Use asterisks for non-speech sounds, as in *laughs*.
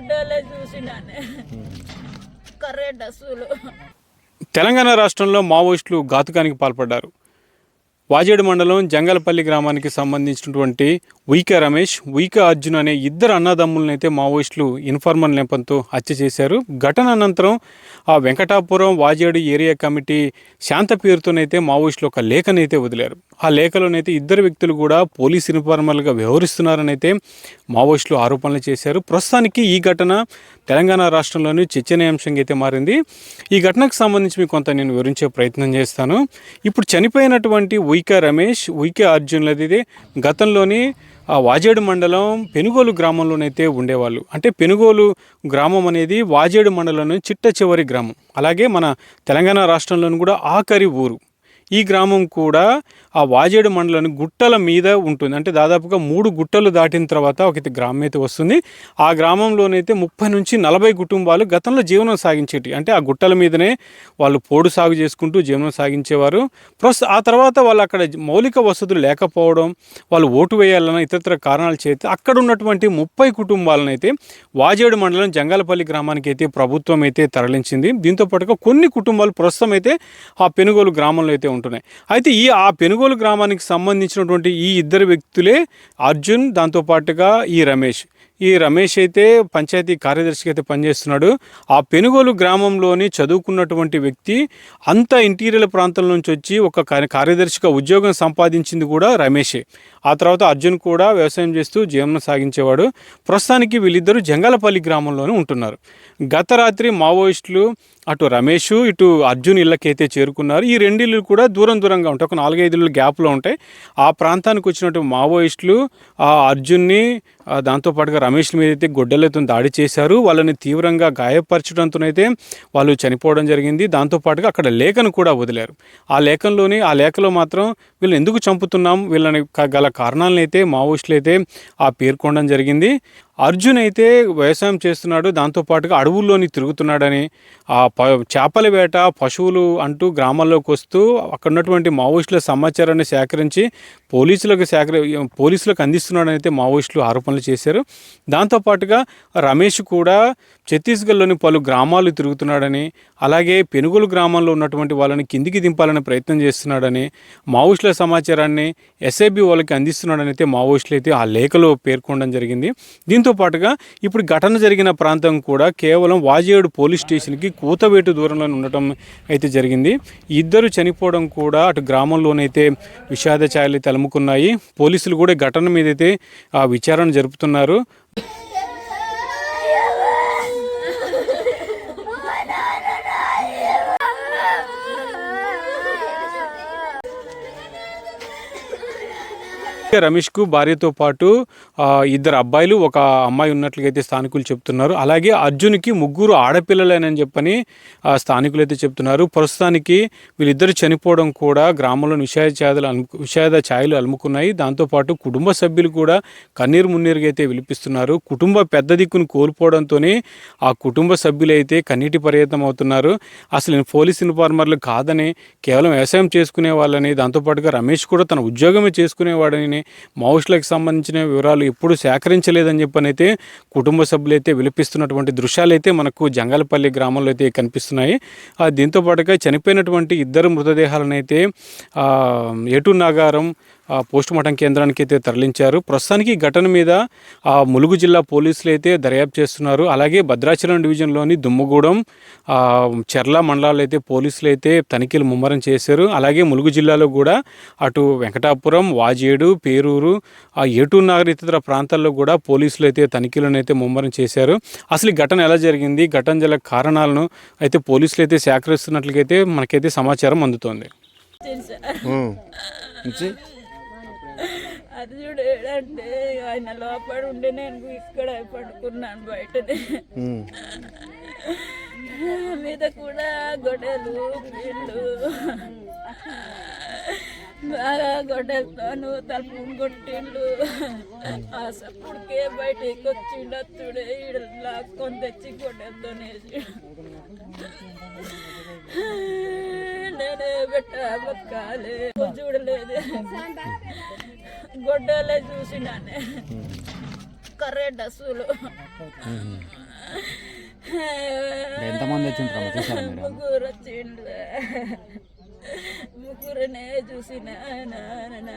గొడ్డలే చూసినాను కర్రే డస్సులు తెలంగాణ రాష్ట్రంలో మావోయిస్టులు ఘాతుకానికి పాల్పడ్డారు. వాజేడు మండలం జంగలపల్లి గ్రామానికి సంబంధించినటువంటి ఉయిక రమేష్ ఉయిక అర్జున్ అనే ఇద్దరు అన్నదమ్ములను అయితే మావోయిస్టులు ఇన్ఫార్మల్ నెపంతో హత్య చేశారు. ఘటన అనంతరం ఆ వెంకటాపురం వాజేడు ఏరియా కమిటీ శాంత పేరుతోనైతే మావోయిస్టులు ఒక లేఖనైతే వదిలారు. ఆ లేఖలోనైతే ఇద్దరు వ్యక్తులు కూడా పోలీస్ ఇన్ఫార్మర్లుగా వ్యవహరిస్తున్నారని అయితే మావోయిస్టులు ఆరోపణలు చేశారు. ప్రస్తుతానికి ఈ ఘటన తెలంగాణ రాష్ట్రంలోని చర్చనీయాంశంగా అయితే మారింది. ఈ ఘటనకు సంబంధించి మీకు కొంత నేను వివరించే ప్రయత్నం చేస్తాను. ఇప్పుడు చనిపోయినటువంటి ఉయికే రమేష్ ఉయికే అర్జున్లది గతంలోని ఆ వాజేడు మండలం పెనుగోలు గ్రామంలోనైతే ఉండేవాళ్ళు. అంటే పెనుగోలు గ్రామం అనేది వాజేడు మండలంలోని చిట్ట చివరి గ్రామం. అలాగే మన తెలంగాణ రాష్ట్రంలోని కూడా ఆఖరి ఊరు. ఈ గ్రామం కూడా ఆ వాజేడు మండలం గుట్టల మీద ఉంటుంది. అంటే దాదాపుగా మూడు గుట్టలు దాటిన తర్వాత ఒక గ్రామం అయితే వస్తుంది. ఆ గ్రామంలోనైతే ముప్పై నుంచి నలభై కుటుంబాలు గతంలో జీవనం సాగించేటి. అంటే ఆ గుట్టల మీదనే వాళ్ళు పోడు సాగు చేసుకుంటూ జీవనం సాగించేవారు. ప్రస్తుత ఆ తర్వాత వాళ్ళు అక్కడ మౌలిక వసతులు లేకపోవడం వాళ్ళు ఓటు వేయాలన్న ఇతరత్ర కారణాలు చేస్తే అక్కడ ఉన్నటువంటి ముప్పై కుటుంబాలను అయితే వాజేడు మండలం జంగాలపల్లి గ్రామానికి అయితే ప్రభుత్వం అయితే తరలించింది. దీంతో పాటుగా కొన్ని కుటుంబాలు ప్రస్తుతం అయితే ఆ పెనుగోలు గ్రామంలో అయితే ఉంటున్నాయి. అయితే ఈ ఆ పెనుగోలు గ్రామానికి సంబంధించినటువంటి ఈ ఇద్దరు వ్యక్తులే అర్జున్ దాంతో పాటుగా ఈ రమేష్. ఈ రమేష్ అయితే పంచాయతీ కార్యదర్శిగా అయితే పనిచేస్తున్నాడు. ఆ పెనుగోలు గ్రామంలోని చదువుకున్నటువంటి వ్యక్తి అంత ఇంటీరియర్ ప్రాంతం నుంచి వచ్చి ఒక కార్య- కార్యదర్శిగా ఉద్యోగం సంపాదించింది కూడా రమేషే. ఆ తర్వాత అర్జున్ కూడా వ్యవసాయం చేస్తూ జీవనం సాగించేవాడు. ప్రస్తుతానికి వీళ్ళిద్దరూ జంగాలపల్లి గ్రామంలోనే ఉంటున్నారు. గత రాత్రి మావోయిస్టులు అటు రమేష్ ఇటు అర్జున్ ఇళ్ళకైతే చేరుకున్నారు. ఈ రెండు ఇళ్ళు కూడా దూరం దూరంగా ఉంటాయి. ఒక నాలుగైదు ఇళ్ళు గ్యాప్లో ఉంటాయి. ఆ ప్రాంతానికి వచ్చినట్టు మావోయిస్టులు ఆ అర్జున్ని దాంతోపాటుగా రమేష్ మీద అయితే గొడ్డలతో దాడి చేశారు. వాళ్ళని తీవ్రంగా గాయపరచడంతోనైతే వాళ్ళు చనిపోవడం జరిగింది. దాంతోపాటుగా అక్కడ లేఖను కూడా వదిలారు. ఆ లేఖంలోని ఆ లేఖలో మాత్రం వీళ్ళని ఎందుకు చంపుతున్నాం? వీళ్ళని గల కారణాలను అయితే మావోయిస్టులు అయితే ఆ పేర్కొనడం జరిగింది. అర్జున్ అయితే వ్యవసాయం చేస్తున్నాడు దాంతోపాటుగా అడవుల్లోని తిరుగుతున్నాడని ఆ ప చేపల వేట పశువులు అంటూ గ్రామాల్లోకి వస్తూ అక్కడ ఉన్నటువంటి మావోయిస్టుల సమాచారాన్ని సేకరించి పోలీసులకు సేకరి పోలీసులకు అందిస్తున్నాడని అయితే మావోయిస్టులు ఆరోపణలు చేశారు. దాంతోపాటుగా రమేష్ కూడా ఛత్తీస్గఢ్లోని పలు గ్రామాలు తిరుగుతున్నాడని అలాగే పెనుగోలు గ్రామంలో ఉన్నటువంటి వాళ్ళని కిందికి దింపాలని ప్రయత్నం చేస్తున్నాడని మావోయిస్టుల సమాచారాన్ని ఎస్ఐబి వాళ్ళకి అందిస్తున్నాడని అయితే మావోయిస్టులు అయితే ఆ లేఖలో పేర్కొనడం జరిగింది. దీంతో పాటుగా ఇప్పుడు ఘటన జరిగిన ప్రాంతం కూడా కేవలం వాజేడు పోలీస్ స్టేషన్కి కూతవేటు దూరంలో ఉండటం అయితే జరిగింది. ఇద్దరు చనిపోవడం కూడా అటు గ్రామంలోనైతే విషాద ఛాయలు అయితే పోలీసులు కూడా ఘటన మీద అయితే ఆ విచారణ జరుపుతున్నారు. రమేష్కు భార్యతో పాటు ఇద్దరు అబ్బాయిలు ఒక అమ్మాయి ఉన్నట్లుగా అయితే స్థానికులు చెప్తున్నారు. అలాగే అర్జున్కి ముగ్గురు ఆడపిల్లలేనని చెప్పని ఆ, స్థానికులు అయితే చెప్తున్నారు. ప్రస్తుతానికి వీళ్ళిద్దరు చనిపోవడం కూడా గ్రామంలో విషాద ఛాయలు అలు విషాద ఛాయలు అలుముకున్నాయి. దాంతోపాటు కుటుంబ సభ్యులు కూడా కన్నీరు మున్నీరుగా అయితే విలిపిస్తున్నారు. కుటుంబ పెద్ద దిక్కును కోల్పోవడంతోనే ఆ కుటుంబ సభ్యులు అయితే కన్నీటి పర్యతం అవుతున్నారు. అసలు పోలీస్ ఇన్ఫార్మర్లు కాదని కేవలం వ్యవసాయం చేసుకునే వాళ్ళని దాంతోపాటుగా రమేష్ కూడా తన ఉద్యోగమే చేసుకునేవాడని మావోయిస్టులకు సంబంధించిన వివరాలు ఎప్పుడు సేకరించలేదని చెప్పనైతే కుటుంబ సభ్యులు అయితే విలిపిస్తున్నటువంటి దృశ్యాలు అయితే మనకు జంగాలపల్లి గ్రామంలో అయితే కనిపిస్తున్నాయి. ఆ, దీంతో పాటుగా చనిపోయినటువంటి ఇద్దరు మృతదేహాలను అయితే ఆ, నాగారం ఆ, పోస్ట్ మార్టం కేంద్రానికి అయితే తరలించారు. ప్రస్తుతానికి ఈ ఘటన మీద ఆ, ములుగు జిల్లా పోలీసులు అయితే దర్యాప్తు చేస్తున్నారు. అలాగే భద్రాచలం డివిజన్లోని దుమ్మగూడెం ఆ, చెర్ల మండలాలు అయితే పోలీసులు అయితే తనిఖీలు ముమ్మరం చేశారు. అలాగే ములుగు జిల్లాలో కూడా అటు వెంకటాపురం వాజేడు పేరూరు ఆ ఏటూరు నగర్ ఇతర ప్రాంతాల్లో కూడా పోలీసులు అయితే తనిఖీలను అయితే ముమ్మరం చేశారు. అసలు ఈ ఘటన ఎలా జరిగింది? ఘటన గల కారణాలను అయితే పోలీసులు అయితే సేకరిస్తున్నట్లయితే మనకైతే సమాచారం అందుతోంది. తెలుసా ఉమ్. నుంచి అర్జుడు ఏడంటే ఆయన లోపల ఉండి నేను ఇక్కడ పడుకున్నాను బయటనే. *laughs* మీద కూడా గొడవలు వీళ్ళు బాగా గొడవలతోను తలుపు కొట్టిండు. ఆ సప్పుడుకే బయటికి వచ్చిండు అత్తుడే ఈడ లాక్కొని తెచ్చి గొడవలతోనేసి నేనే పెట్ట బతకాలే. చూడలేదు. గొడ్డలే చూసినానే కరెంట్ అసలు. ఎంతమంది ముగ్గురు వచ్చిండ్రు. ముగ్గురనే చూసిన నాన్న